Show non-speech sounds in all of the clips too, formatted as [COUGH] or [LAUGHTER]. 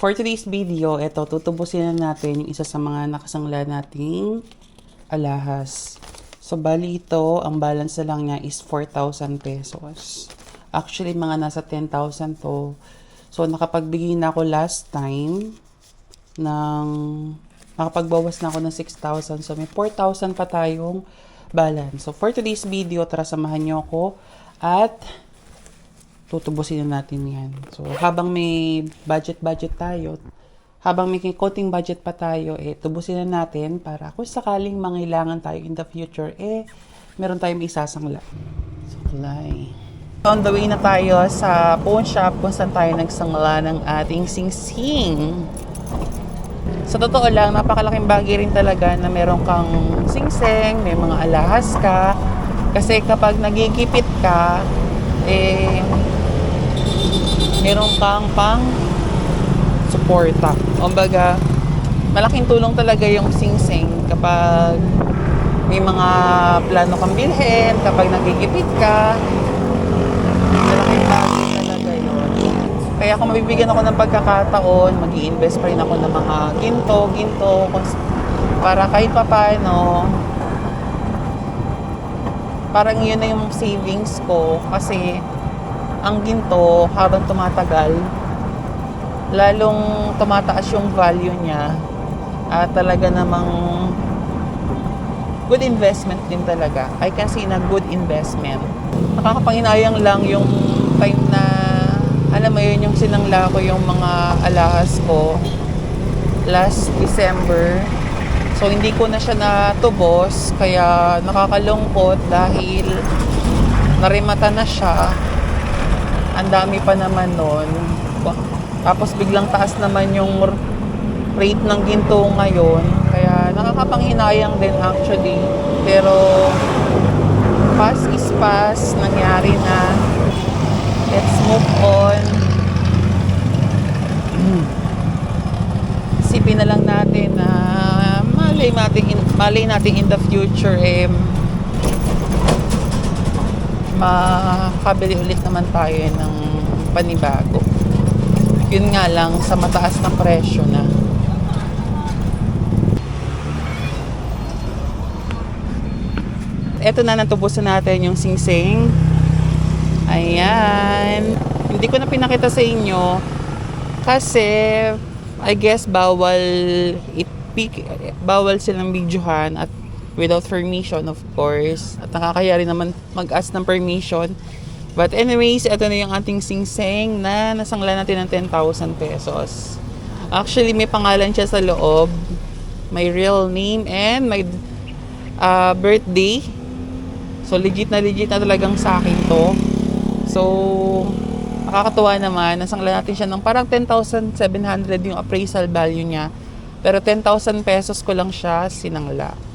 For today's video, ito, tutubusin na natin yung isa sa mga nakasangla nating alahas. So, bali ito, ang balance na lang niya is 4,000 pesos. Actually, mga nasa 10,000 to. So, nakapagbigay na ako last time ng nakapagbawas na ako ng 6,000. So, may 4,000 pa tayong balance. So, for today's video, tara samahan niyo ako at tutubusin na natin yan. So, habang may budget-budget tayo, habang may konting budget pa tayo, eh, tubusin na natin para kung sakaling mangailangan tayo in the future, eh, meron tayong isasangla. Suklay. On the way na tayo sa pawn shop kung saan tayo nagsangla ng ating sing-sing. Sa totoo lang, napakalaking bagay rin talaga na meron kang sing-sing, may mga alahas ka. Kasi kapag nagigipit ka, eh, meron kang pang suporta. Kumbaga, malaking tulong talaga yung sing-sing kapag may mga plano kang bilhin, kapag nagigipit ka, malaking bagay talaga yun. Kaya kung mabibigyan ako ng pagkakataon, mag invest pa rin ako ng mga ginto, ginto, para kahit pa paano, parang yun na yung savings ko kasi ang ginto habang tumatagal lalong tumataas yung value niya at talaga namang good investment din talaga. I can see na good investment. Nakakapanginayang lang yung time na alam mo yun yung sinangla ko yung mga alahas ko last December. So hindi ko na siya natubos kaya nakakalungkot dahil narimata na siya. Ang dami pa naman nun. Tapos biglang taas naman yung rate ng ginto ngayon. Kaya nakakapanghinayang din actually. Pero pass is pass. Nangyari na. Let's move on. Isipin na lang natin na malay natin in, malay natin in the future eh makabili ulit naman tayo ng panibago. Yun nga lang, sa mataas na presyo na. Eto na, natubusan natin yung singsing. Ayan. Hindi ko na pinakita sa inyo kasi I guess bawal i-pick, bawal silang videohan at without permission of course. At nakakaya rin naman mag-ask ng permission. But anyways, ito na yung ating singseng na nasangla natin ng 10,000 pesos. Actually, may pangalan siya sa loob. May real name and may uh, birthday. So, legit na legit na talagang sa akin to. So, nakakatuwa naman. Nasangla natin siya ng parang 10,700 yung appraisal value niya. Pero 10,000 pesos ko lang siya sinangla.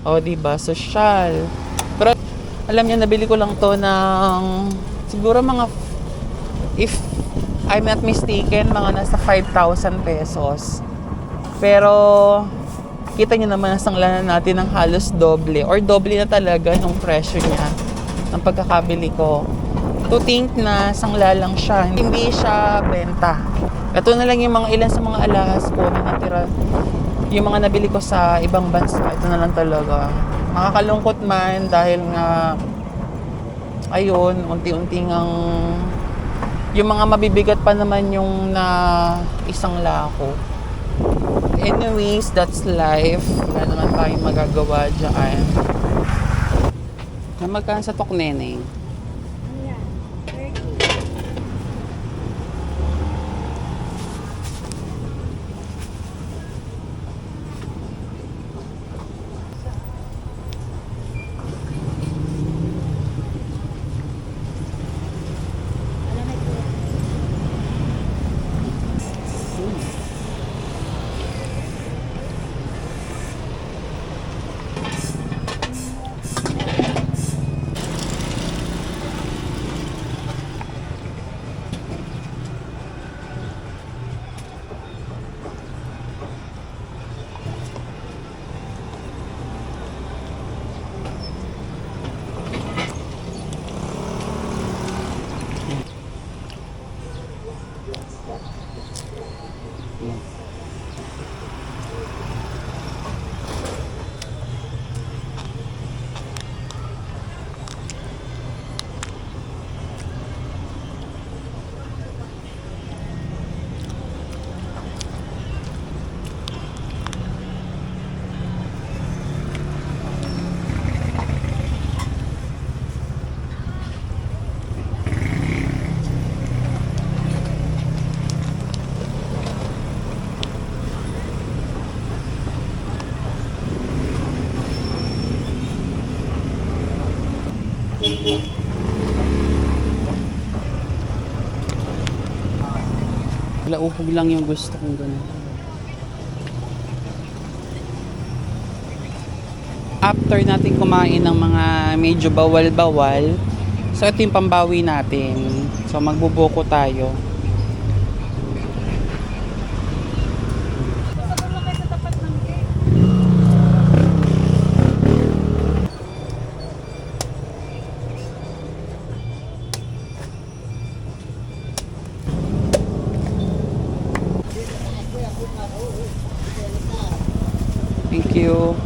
O, di ba? Social. Pero, alam niyo, nabili ko lang to ng siguro mga, if I'm not mistaken, mga nasa 5,000 pesos. Pero, kita niyo naman, nasangla na natin ng halos doble or doble na talaga yung presyo niya ng pagkakabili ko. To think na sangla lang siya, hindi siya benta. Ito na lang yung mga ilan sa mga alahas ko na natira yung mga nabili ko sa ibang bansa, ito na lang talaga. Nakakalungkot man dahil nga ayun, unti-unti ngang yung mga mabibigat pa naman yung na isang lako. Anyways, that's life. Wala naman tayong magagawa dyan. Na magkaan sa tokneneng? Lauhog lang yung gusto kong ganun. After natin kumain ng mga medyo bawal-bawal, so ito yung pambawi natin. So magbubuko tayo. Thank you.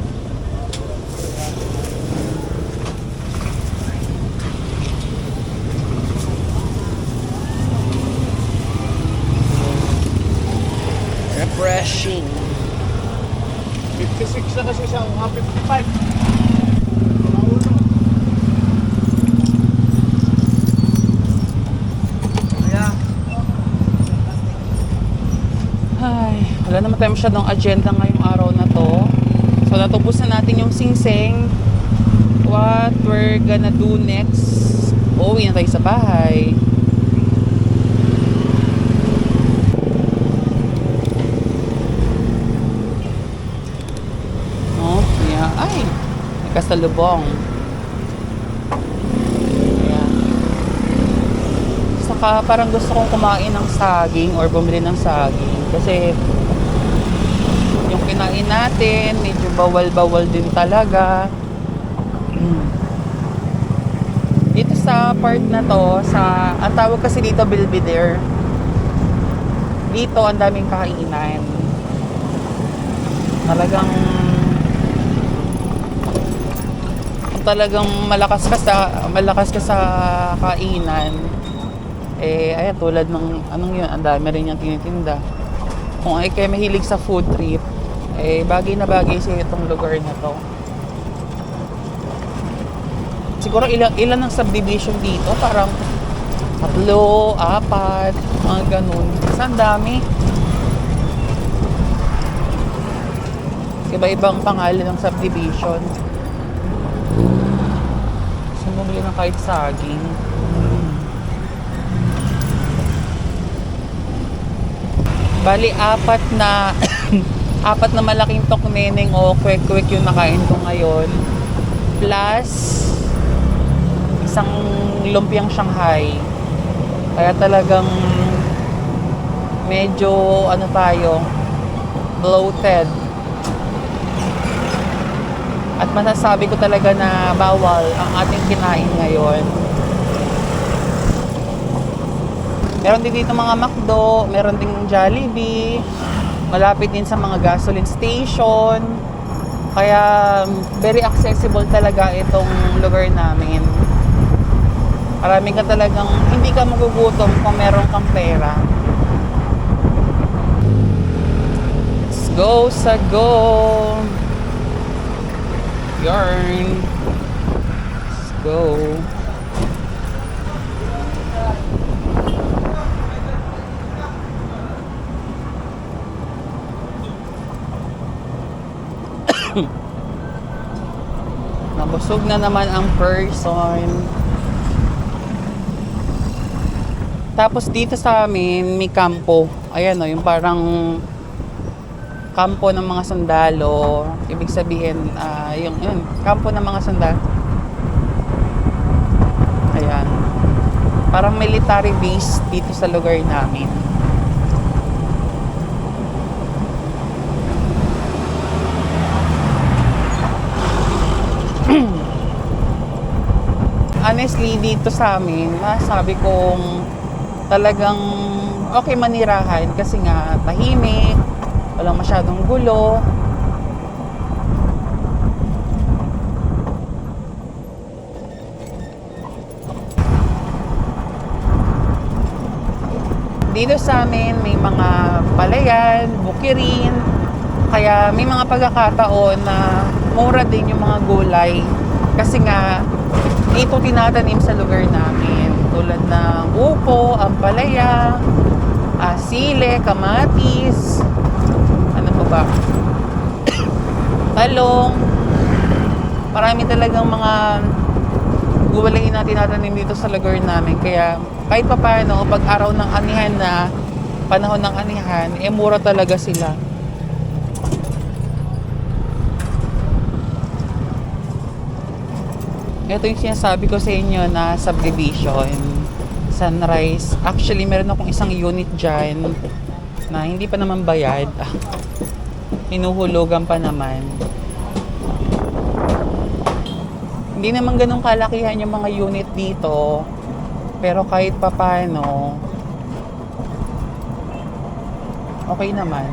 Refreshing. 56 na kasi siya, mga 55. Kaya, Ay, wala naman tayo masyadong agenda ngayong araw na to. So, natubos na natin yung singsing. What we're gonna do next? Uuwi na tayo sa bahay. Oh, yeah. Ay, may kasalubong. Ayan. Saka parang gusto kong kumain ng saging or bumili ng saging. Kasi yung kinain natin, medyo bawal-bawal din talaga. Dito sa part na to, sa, ang tawag kasi dito Belvedere. Dito ang daming kainan. Talagang talagang malakas ka sa malakas ka sa kainan. Eh ay tulad ng anong yun ang dami rin yung tinitinda. Kung ay kayo mahilig sa food trip eh bagay na bagay sa itong lugar na to. Siguro ilan ilan ang subdivision dito? Parang tatlo apat mga ganun. Basta ang dami. Iba-ibang pangalan ng subdivision bumili ng kahit saging Bali, apat na [COUGHS] apat na malaking tokneneng o kwek-kwek yung nakain ko ngayon. Plus isang lumpiang Shanghai. Kaya talagang medyo ano tayo bloated. At masasabi ko talaga na bawal ang ating kinain ngayon. Meron din dito mga McDo, meron ding Jollibee, malapit din sa mga gasoline station. Kaya very accessible talaga itong lugar namin. Marami ka talagang hindi ka magugutom kung meron kang pera. Let's go sa go! Yarn! Let's go! [COUGHS] Nabusog na naman ang person. Tapos dito sa amin, may kampo. Ayan o, yung parang kampo ng mga sundalo. Ibig sabihin, ah, yung, yun, kampo ng mga sundalo. Ayan. Parang military base dito sa lugar namin. [CLEARS THROAT] honestly dito sa amin, masabi kong talagang okay manirahan kasi nga tahimik, walang masyadong gulo. Dito sa amin may mga palayan, bukirin, kaya may mga pagkakataon na mura din yung mga gulay. Kasi nga, dito tinatanim sa lugar namin. Tulad ng upo, ampalaya, ah, sile, kamatis, ano pa ba? Talong. Marami talagang mga gulay na tinatanim dito sa lugar namin. Kaya kahit pa paano, pag araw ng anihan na, panahon ng anihan, eh mura talaga sila. Ito yung sinasabi ko sa inyo na subdivision. Sunrise. Actually, meron akong isang unit dyan na hindi pa naman bayad. Hinuhulugan pa naman. Hindi naman ganun kalakihan yung mga unit dito. Pero kahit papano, okay naman.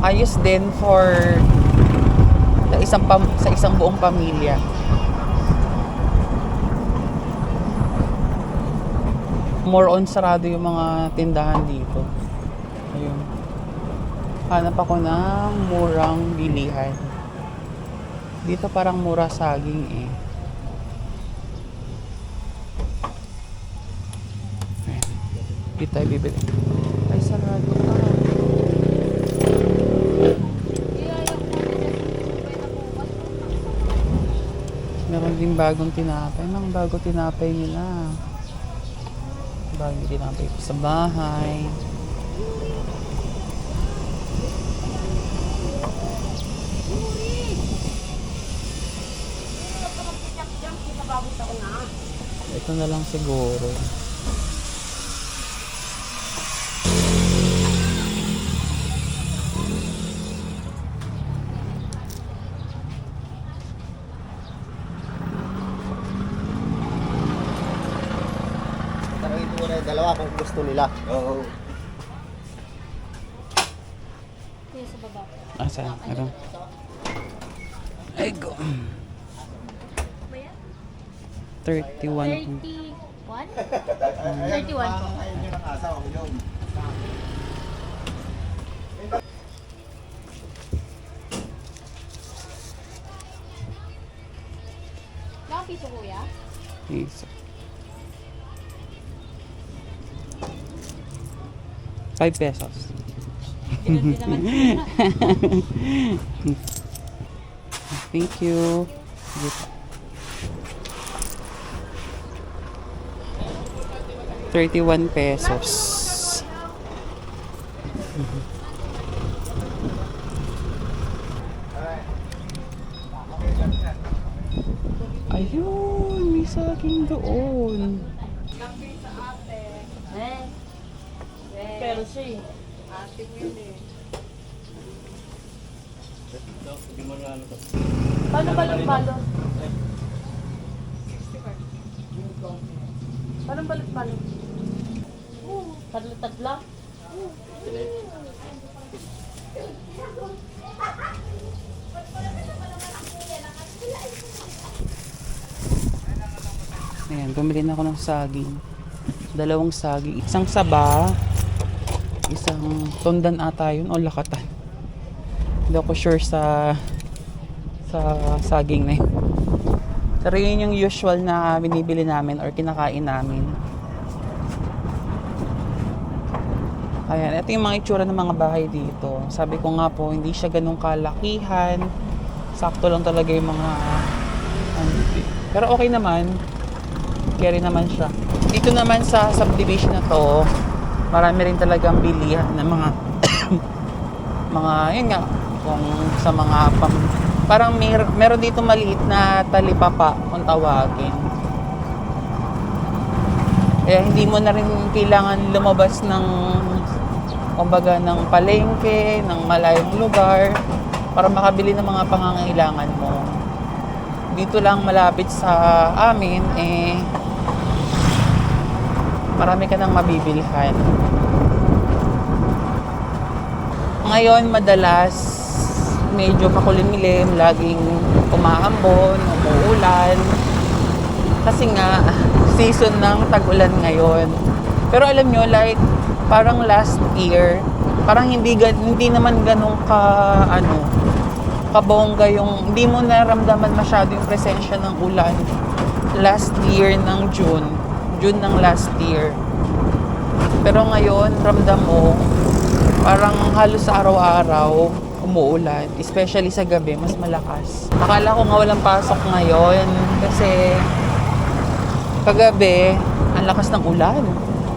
Ayos din for sa isang pam, sa isang buong pamilya. More on sarado yung mga tindahan dito. Ayun. Hanap ako ng murang bilihan. Dito parang mura saging eh. Ayan. Dito tayo bibili. Ay, sarado pa. Meron din bagong tinapay. Mga bago tinapay nila. Bagong tinapay ko sa bahay. Ito na lang siguro. May dalawa kung gusto nila. Oo. Sa baba. Ah, saan? Ito. Ay, go. 31 po. 31? 31 po. Ayun yun ang asawa ko yun. Ilang piso kuya? Piso. 5 pesos. [LAUGHS] Thank you. Thirty-one pesos. Ayun, may saging doon. Kape sa ate. Pero siya eh. Paano balot-balot? Paano balot-balot? Tadla-tadla? Ayan, bumili na ako ng saging. Dalawang saging. Isang saba. Isang tondan ata yun o lakatan. Hindi ako sure sa sa saging na yun. Pero yun yung usual na binibili namin or kinakain namin. Ayan, ito yung mga itsura ng mga bahay dito. Sabi ko nga po, hindi siya ganun kalakihan. Sakto lang talaga yung mga... ano, pero okay naman. Carry naman siya. Dito naman sa subdivision na to, marami rin talagang bilihan ng mga [COUGHS] mga yun nga kung sa mga pam, parang mer, meron dito maliit na talipapa kung tawagin. Kaya hindi mo na rin kailangan lumabas ng kumbaga ng palengke, ng malayong lugar para makabili ng mga pangangailangan mo. Dito lang malapit sa amin eh marami ka nang mabibilhan. Ngayon, madalas, medyo makulimlim, laging umaambon, umuulan. Kasi nga, [LAUGHS] season ng tag-ulan ngayon. Pero alam nyo, like, parang last year, parang hindi, hindi naman ganun ka, ano, kabongga yung, hindi mo naramdaman masyado yung presensya ng ulan last year ng June. June ng last year. Pero ngayon, ramdam mo, parang halos araw-araw, umuulan. Especially sa gabi, mas malakas. Akala ko nga walang pasok ngayon kasi kagabi, ang lakas ng ulan.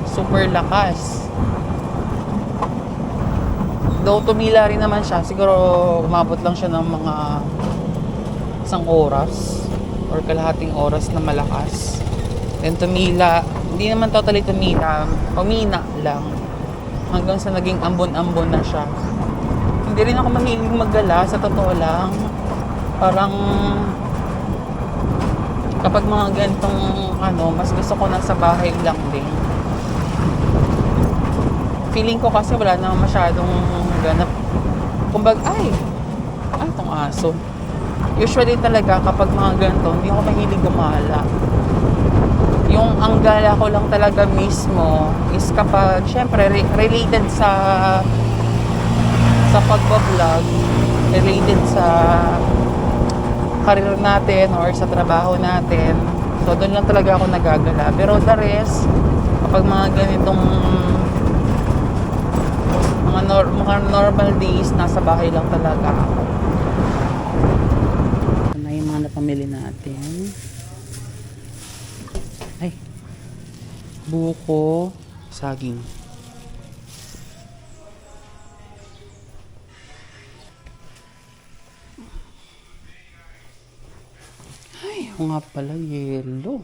Super lakas. Though tumila rin naman siya, siguro umabot lang siya ng mga isang oras or kalahating oras na malakas. Then tumila, hindi naman totally tumila, pumina lang. Hanggang sa naging ambon-ambon na siya. Hindi rin ako mahilig maggala, sa totoo lang. Parang kapag mga ganitong ano, mas gusto ko nasa bahay lang din. Feeling ko kasi wala naman masyadong ganap. Kumbaga, ay, ay, itong aso. Usually talaga kapag mga ganito, hindi ako mahilig gumala. Yung ang gala ko lang talaga mismo is kapag, syempre, re- related sa sa pagbablog, related sa career natin or sa trabaho natin. So, doon lang talaga ako nagagala. Pero the rest, kapag mga ganitong mga, nor- mga normal days, nasa bahay lang talaga ako. Na yung mga napamili natin. Buko, saging. Ay, oo nga pala, yellow.